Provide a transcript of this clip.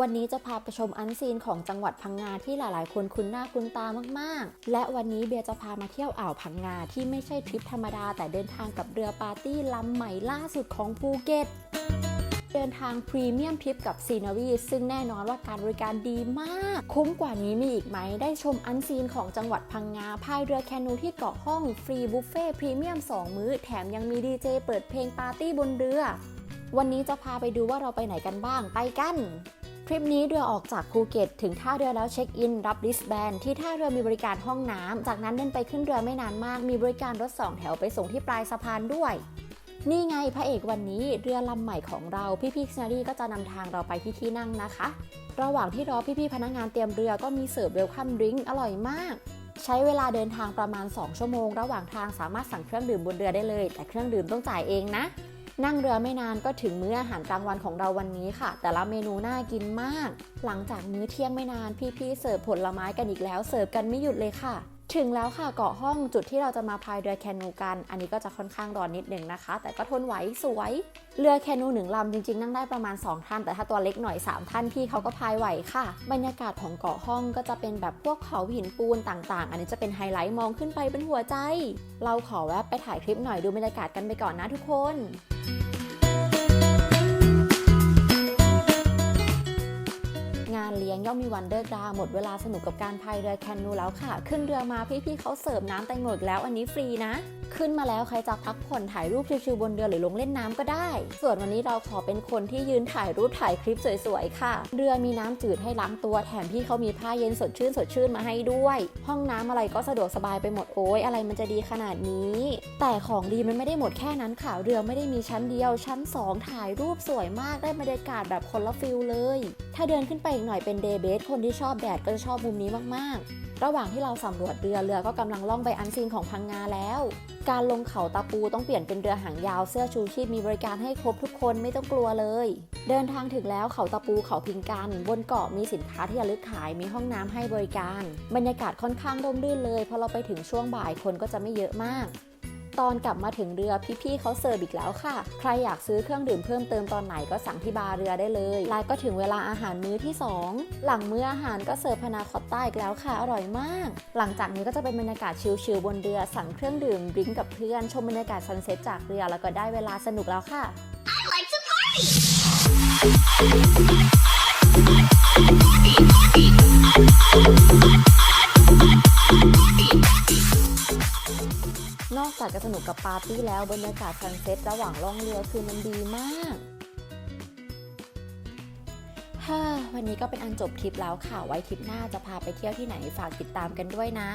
วันนี้จะพาไปชมอันซีนของจังหวัดพังงาที่หลายๆ คนคุ้นหน้าคุ้นตามากๆ และวันนี้เบียร์จะพามาเที่ยวอ่าวพังงาที่ไม่ใช่ทริปธรรมดา แต่เดินทางกับเรือปาร์ตี้ลำใหม่ล่าสุดของภูเก็ตเดินทางพรีเมียมทริปกับซีนารีซึ่งแน่นอนว่าการบริการดีมาก คุ้มกว่านี้มีอีกไหม ได้ชมอันซีนของจังหวัดพังงาพายเรือแคนูที่เกาะห้อง ฟรีบุฟเฟ่พรีเมียม 2 มื้อ แถมยังมีดีเจเปิดเพลงปาร์ตี้บนเรือ วันนี้จะพาไปดูว่าเราไปไหนกันบ้างไปกัน ริปนี้เรือออกจากภูเก็ต ถึงท่าเรือแล้วเช็คอิน รับดิสแบนที่ท่าเรือมีบริการห้องน้ำจากนั้นเดินไปขึ้นเรือไม่นานมาก มีบริการรถสองแถวไปส่งที่ปลายสะพานด้วยนี่ไงพระเอกวันนี้เรือลำใหม่ของเราพี่พี่ซนารีก็จะนำทางเราไปที่ที่นั่งนะคะ ระหว่างที่รอพี่พี่พนักงานเตรียมเรือก็มีเสิร์ฟเวลคัมดริงก์อร่อยมาก ใช้เวลาเดินทางประมาณ 2 ชั่วโมง ระหว่างทางสามารถสั่งเครื่องดื่มบนเรือได้เลย แต่เครื่องดื่มต้องจ่ายเองนะ นั่งเรือไม่นานก็ถึงมื้ออาหารกลางวันของเราวันนี้ค่ะ แต่ละเมนูน่ากินมาก หลังจากมื้อเที่ยงไม่นานพี่ๆเสิร์ฟผลไม้กันอีกแล้วเสิร์ฟกันไม่หยุดเลยค่ะ ถึงแล้วค่ะเกาะห้องจุดที่เราจะมาพายเรือแคนูกัน อันนี้ก็จะค่อนข้างร้อนนิดนึงนะคะ แต่ก็ทนไหวสวย เรือแคนูหนึ่งลำจริงๆ นั่งได้ประมาณ 2 ท่าน แต่ถ้าตัวเล็กหน่อย 3 ท่านพี่เขาก็พายไหวค่ะ บรรยากาศของเกาะห้องก็จะเป็นแบบพวกเขาหินปูนต่างๆ อันนี้จะเป็นไฮไลท์มองขึ้นไปเป็นหัวใจ เราขอแวะไปถ่ายคลิปหน่อยดูบรรยากาศกันไปก่อนนะทุกคนานเลี้ยงมีวันเดอร์กราหมดเวลาสนุกกับการพายเรือแคนูแล้วค่ะ ขึ้นเรือมาพี่ๆเขาเสิร์ฟน้ำแตงโมแล้วอันนี้ฟรีนะ ขึ้นมาแล้วใครจะพักผ่อนถ่ายรูปชิวๆบนเรือหรือลงเล่นน้ำก็ได้ ส่วนวันนี้เราขอเป็นคนที่ยืนถ่ายรูปถ่ายคลิปสวยๆค่ะ เรือมีน้ำจืดให้ล้างตัวแถมพี่เขามีผ้าเย็นสดชื่นสดชื่นมาให้ด้วย ห้องน้ำอะไรก็สะดวกสบายไปหมดโอ้ยอะไรมันจะดีขนาดนี้ แต่ของดีมันไม่ได้หมดแค่นั้นค่ะ เรือไม่ได้มีชั้นเดียว ชั้น 2 ถ่ายรูปสวยมากได้บรรยากาศแบบคนละฟิลเลย ถ้าเดินขึ้นไปอีกหน่อยเป็นเดย์เบสคนที่ชอบแดดก็จะชอบมุมนี้มากๆ ระหว่างที่เราสำรวจเรือเรือก็กำลังล่องไปอันซีนของพังงาแล้ว การลงเขาตาปูต้องเปลี่ยนเป็นเรือหางยาวเสื้อชูชีพมีบริการให้ครบทุกคนไม่ต้องกลัวเลย เดินทางถึงแล้วเขาตาปูเขาพิงกัน บนเกาะมีสินค้าที่ระลึกขายมีห้องน้ำให้บริการ บรรยากาศค่อนข้างร่มรื่นเลยพอเราไปถึงช่วงบ่ายคนก็จะไม่เยอะมาก ตอนกลับมาถึงเรือพี่ๆเขาเสิร์ฟอีกแล้วค่ะ ใครอยากซื้อเครื่องดื่มเพิ่มเติมตอนไหนก็สั่งที่บาร์เรือได้เลยไลน์ก็ถึงเวลาอาหารมื้อที่ 2 หลังมื้ออาหารก็เสิร์ฟพนาคอตต้าอีกแล้วค่ะอร่อยมาก หลังจากนี้ก็จะเป็นบรรยากาศชิลๆบนเรือสั่งเครื่องดื่มดริงกับเพื่อนชมบรรยากาศซันเซ็ตจากเรือแล้วก็ได้เวลาสนุกแล้วค่ะ like to party. จากจะสนุกกับปาร์ตี้แล้วบรรยากาศซันเซ็ตระหว่างล่องเรือคือมันดีมากฮ่าวันนี้ก็เป็นอันจบทริปแล้วค่ะ ไว้ทริปหน้าจะพาไปเที่ยวที่ไหนฝากติดตามกันด้วยนะ